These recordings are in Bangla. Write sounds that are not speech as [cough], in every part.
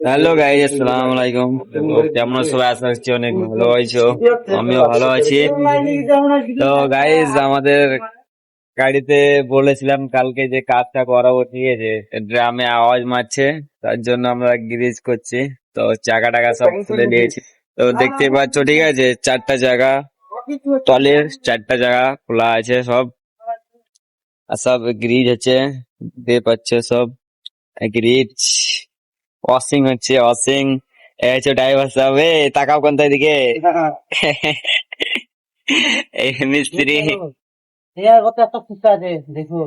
হ্যালো গাইজ, আসসালামু আলাইকুম। কেমন? সবাই আশা করছি অনেক ভালো আছো। আমিও ভালো আছি। তো গাইজ, আমাদের গাড়িতে বলেছিলাম কালকে যে কাজটা করাবো, ঠিক আছে? ড্রামে আওয়াজ মারছে, তার জন্য আমরা গ্রিজ করছি। তো চাকা টাকা সব খুলে নিয়েছি। তো দেখতে পাচ্ছ, ঠিক আছে, চারটা জায়গা টলের চারটা জায়গা খোলা আছে সব। আর সব গ্রিজ আছে দেখতে পাচ্ছ সব। গ্রিজ। ওয়াশিং হচ্ছে ওয়াশিং এই হচ্ছে ড্রাইভার সাহেব এ তাকাও কোন দিকে [laughs] এই মিস্ত্রি। দেখো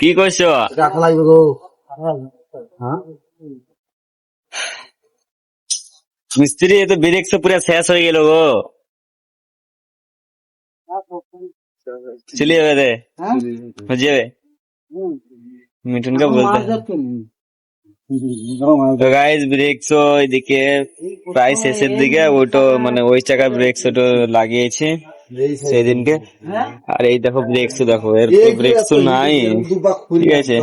কি করছ? রাখা লাগবে গো। হ্যাঁ? মিস্ত্রি এ তো ব্রেক সব পুরো শেষ হয়ে গেল গো। চলে যাবে রে। হ্যাঁ? হয়ে যাবে? মিঠুনকে বলতে তো গাইস ব্রেকস এদিকে প্রায় শেষের দিকে ওটো মানে ওই চাকার ব্রেকস ওটো লাগিয়েছে সেদিনকে। আর এই দেখো ব্রেকস দেখো এর তো ব্রেকস তো নাই। ঠিক আছে।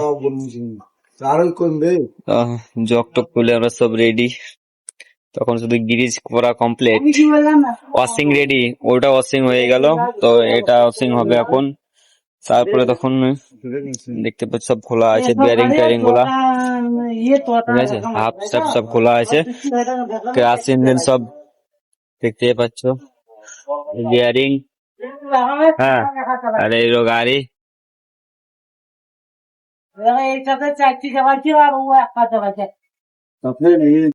জক টক খুলে আমরা সব রেডি তখন শুধু গিরিজ করা কমপ্লিট ওয়াশিং রেডি ওটা ওয়াশিং হয়ে গেল। তো এটা ওয়াশিং হবে এখন। তারপরে তখন দেখতে পাচ্ছ সব খোলা আছে বিয়ারিং টায়ারিংগুলা। ইয়ে ঠিক আছে হাফ স্টাফ সব খোলা আছে। ক্রাশ ইঞ্জিন সব দেখতে পাচ্ছ। বিয়ারিং হ্যাঁ আর এই গাড়ি এইটাতে চারটি চাপাচ্ছি আর ও একটা চাপাচ্ছে আপনি